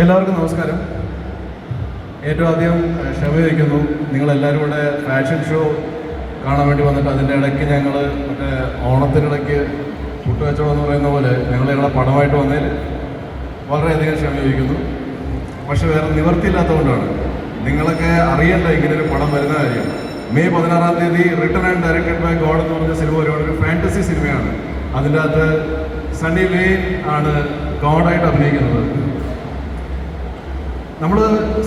എല്ലാവർക്കും നമസ്കാരം. ഏറ്റവും ആദ്യം ക്ഷമ ചോദിക്കുന്നു. നിങ്ങളെല്ലാവരും കൂടെ ഫാഷൻ ഷോ കാണാൻ വേണ്ടി വന്നിട്ട് അതിന്റെ ഇടയ്ക്ക് ഞങ്ങൾ മറ്റേ ഓണത്തിനിടയ്ക്ക് പുട്ടുകച്ചവടം എന്ന് പറയുന്ന പോലെ ഞങ്ങൾ ഞങ്ങളെ പടമായിട്ട് വന്നതിൽ വളരെയധികം ക്ഷമ ചോദിക്കുന്നു. പക്ഷെ വേറെ നിവർത്തിയില്ലാത്തതുകൊണ്ടാണ്. നിങ്ങളൊക്കെ അറിയണ്ട ഇങ്ങനെ ഒരു പടം വരുന്ന കാര്യം. മെയ് പതിനാറാം തീയതി return and directed by God എന്ന് പറഞ്ഞ സിനിമ ഒരുപാട് ഒരു ഫാന്റസി സിനിമയാണ്. അതിന്റെ അകത്ത് സണ്ണി വെയിൻ ആണ് ഗോഡായിട്ട് അഭിനയിക്കുന്നത്. നമ്മൾ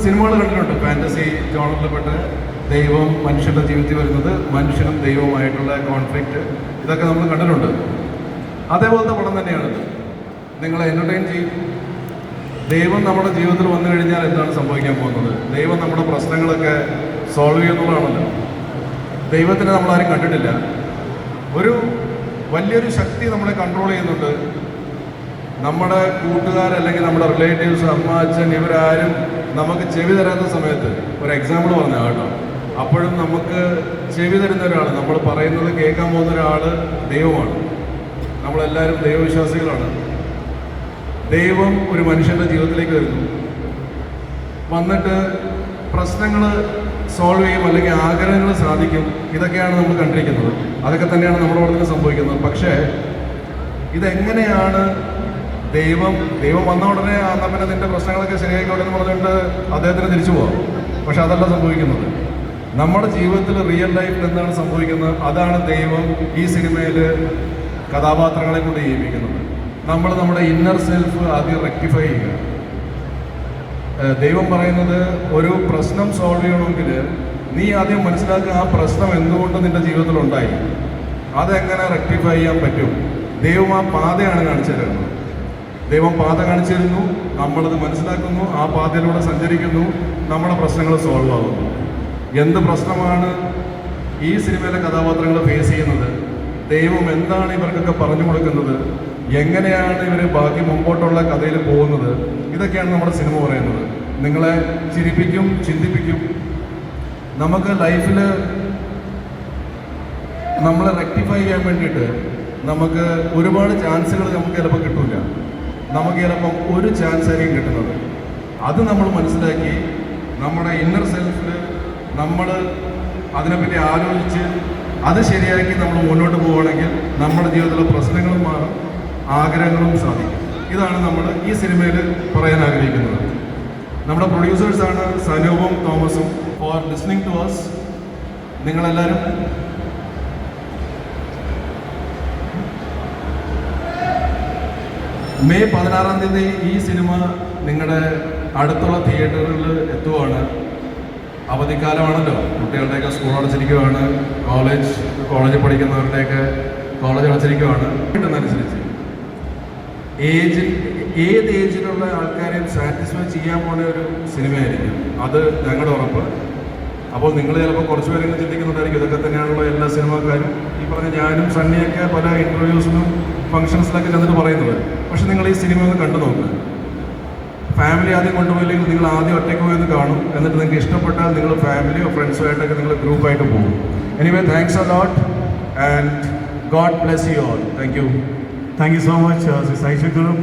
സിനിമകൾ കണ്ടിട്ടുണ്ട്. ഫാന്റസി ജോണറിൽപ്പെട്ട് ദൈവം മനുഷ്യന്റെ ജീവിതത്തിൽ വരുന്നത് മനുഷ്യനും ദൈവവുമായിട്ടുള്ള കോൺഫ്ലിക്റ്റ് ഇതൊക്കെ നമ്മൾ കണ്ടിട്ടുണ്ട്. അതേപോലത്തെ പടം തന്നെയാണ് നിങ്ങളെ എന്റർടൈൻ ചെയ്യും. ദൈവം നമ്മുടെ ജീവിതത്തിൽ വന്നു കഴിഞ്ഞാൽ എന്താണ് സംഭവിക്കാൻ പോകുന്നത്? ദൈവം നമ്മുടെ പ്രശ്നങ്ങളൊക്കെ സോൾവ് ചെയ്യുന്നതാണല്ലോ ദൈവത്തിനെ നമ്മളാരും കണ്ടിട്ടില്ല. ഒരു വലിയൊരു ശക്തി നമ്മളെ കൺട്രോൾ ചെയ്യുന്നുണ്ട്. നമ്മുടെ കൂട്ടുകാർ അല്ലെങ്കിൽ നമ്മുടെ റിലേറ്റീവ്സ് അമ്മ അച്ഛൻ ഇവരാരും നമുക്ക് ചെവി തരാത്ത സമയത്ത് ഒരു എക്സാമ്പിൾ പറഞ്ഞ കേട്ടോ. അപ്പോഴും നമുക്ക് ചെവി തരുന്ന ഒരാൾ നമ്മൾ പറയുന്നത് കേൾക്കാൻ പോകുന്ന ഒരാൾ ദൈവമാണ്. നമ്മളെല്ലാവരും ദൈവവിശ്വാസികളാണ്. ദൈവം ഒരു മനുഷ്യന്റെ ജീവിതത്തിലേക്ക് വരുന്നു. വന്നിട്ട് പ്രശ്നങ്ങൾ സോൾവ് ചെയ്യും അല്ലെങ്കിൽ ആഗ്രഹങ്ങൾ സാധിക്കും. ഇതൊക്കെയാണ് നമ്മൾ കണ്ടിരിക്കുന്നത്. അതൊക്കെ തന്നെയാണ് നമ്മുടെ ഇവിടെ സംഭവിക്കുന്നത്. പക്ഷേ ഇതെങ്ങനെയാണ് ദൈവം ദൈവം വന്ന ഉടനെ എന്നാൽ പിന്നെ നിന്റെ പ്രശ്നങ്ങളൊക്കെ ശരിയായിക്കോട്ടെ എന്ന് പറഞ്ഞിട്ട് അദ്ദേഹത്തിന് തിരിച്ചു പോകാം പക്ഷെ അതല്ല സംഭവിക്കുന്നത്. നമ്മുടെ ജീവിതത്തിൽ റിയൽ ലൈഫിൽ എന്താണ് സംഭവിക്കുന്നത്? അതാണ് ദൈവം ഈ സിനിമയിൽ കഥാപാത്രങ്ങളെ കൊണ്ട് ജീവിക്കുന്നത് നമ്മൾ നമ്മുടെ ഇന്നർ സെൽഫ് ആദ്യം റെക്ടിഫൈ ചെയ്യുക. ദൈവം പറയുന്നത് ഒരു പ്രശ്നം സോൾവ് ചെയ്യണമെങ്കിൽ നീ ആദ്യം മനസ്സിലാക്കുക ആ പ്രശ്നം എന്തുകൊണ്ട് നിന്റെ ജീവിതത്തിൽ ഉണ്ടായി. അതെങ്ങനെ റെക്ടിഫൈ ചെയ്യാൻ പറ്റും? ദൈവം ആ പാതയാണ് കാണിച്ചു തരുന്നത്. ദൈവം പാത കാണിച്ചു തരുന്നു നമ്മളത് മനസ്സിലാക്കുന്നു ആ പാതയിലൂടെ സഞ്ചരിക്കുന്നു നമ്മുടെ പ്രശ്നങ്ങൾ സോൾവ് ആകുന്നു എന്ത് പ്രശ്നമാണ് ഈ സിനിമയിലെ കഥാപാത്രങ്ങൾ ഫേസ് ചെയ്യുന്നത്? ദൈവം എന്താണ് ഇവർക്കൊക്കെ പറഞ്ഞു കൊടുക്കുന്നത്? എങ്ങനെയാണ് ഇവർ ബാക്കി മുമ്പോട്ടുള്ള കഥയിൽ പോകുന്നത്? ഇതൊക്കെയാണ് നമ്മുടെ സിനിമ പറയുന്നത്. നിങ്ങളെ ചിരിപ്പിക്കും ചിന്തിപ്പിക്കും. നമുക്ക് ലൈഫിൽ നമ്മളെ റെക്ടിഫൈ ചെയ്യാൻ വേണ്ടിയിട്ട് നമുക്ക് ഒരുപാട് ചാൻസുകൾ നമുക്ക് ചിലപ്പോൾ കിട്ടില്ല നമുക്ക് ചിലപ്പം ഒരു ചാൻസ് ആയിരിക്കും കിട്ടുന്നത്. അത് നമ്മൾ മനസ്സിലാക്കി നമ്മുടെ ഇന്നർ സെൽഫിൽ നമ്മൾ അതിനെപ്പറ്റി ആലോചിച്ച് അത് ശരിയാക്കി നമ്മൾ മുന്നോട്ട് പോവുകയാണെങ്കിൽ നമ്മുടെ ജീവിതത്തിലെ പ്രശ്നങ്ങളും മാറും ആഗ്രഹങ്ങളും സാധിക്കും. ഇതാണ് നമ്മൾ ഈ സിനിമയിൽ പറയാൻ ആഗ്രഹിക്കുന്നത്. നമ്മുടെ പ്രൊഡ്യൂസേഴ്സാണ് സനൂപും തോമസും. ഫോർ ലിസ്ണിംഗ് ടു അസ് നിങ്ങളെല്ലാവരും മെയ് പതിനാറാം തീയതി ഈ സിനിമ നിങ്ങളുടെ അടുത്തുള്ള തിയേറ്ററുകളിൽ എത്തുവാണ്. അവധിക്കാലമാണല്ലോ. കുട്ടികളുടെയൊക്കെ സ്കൂൾ അടച്ചിരിക്കുവാണ്. കോളേജ് കോളേജിൽ പഠിക്കുന്നവരുടെയൊക്കെ കോളേജ് അടച്ചിരിക്കുവാണ്. കിട്ടുന്നതനുസരിച്ച്. ഏജിൽ ഏത് ഏജിലുള്ള ആൾക്കാരെയും സാറ്റിസ്ഫൈ ചെയ്യാൻ പോണ ഒരു സിനിമയായിരിക്കും. അത് ഞങ്ങളുടെ ഉറപ്പ്. അപ്പോൾ നിങ്ങൾ ചിലപ്പോൾ കുറച്ച് പേരെങ്കിലും ചിന്തിക്കുന്നുണ്ടായിരിക്കും. ഇതൊക്കെ തന്നെയാണുള്ള എല്ലാ സിനിമാക്കാരും ഈ പറഞ്ഞ ഞാനും സണ്ണിയൊക്കെ പല ഇന്റർവ്യൂസിനും ഫംഗ്ഷൻസിലൊക്കെ ചെന്നിട്ട് പറയുന്നത്. പക്ഷെ നിങ്ങൾ ഈ സിനിമ ഒന്ന് കണ്ടു നോക്കുക ഫാമിലി ആദ്യം കൊണ്ടുപോയില്ലെങ്കിൽ നിങ്ങൾ ആദ്യം ഒറ്റയ്ക്ക് പോയെന്ന് കാണും. എന്നിട്ട് നിങ്ങൾക്ക് ഇഷ്ടപ്പെട്ടാൽ നിങ്ങൾ ഫാമിലിയോ ഫ്രണ്ട്സോ ആയിട്ടൊക്കെ നിങ്ങൾ ഗ്രൂപ്പായിട്ട് പോകും. Anyway thanks a lot and God bless you all thank you thank you so much സൈശുക്കളും.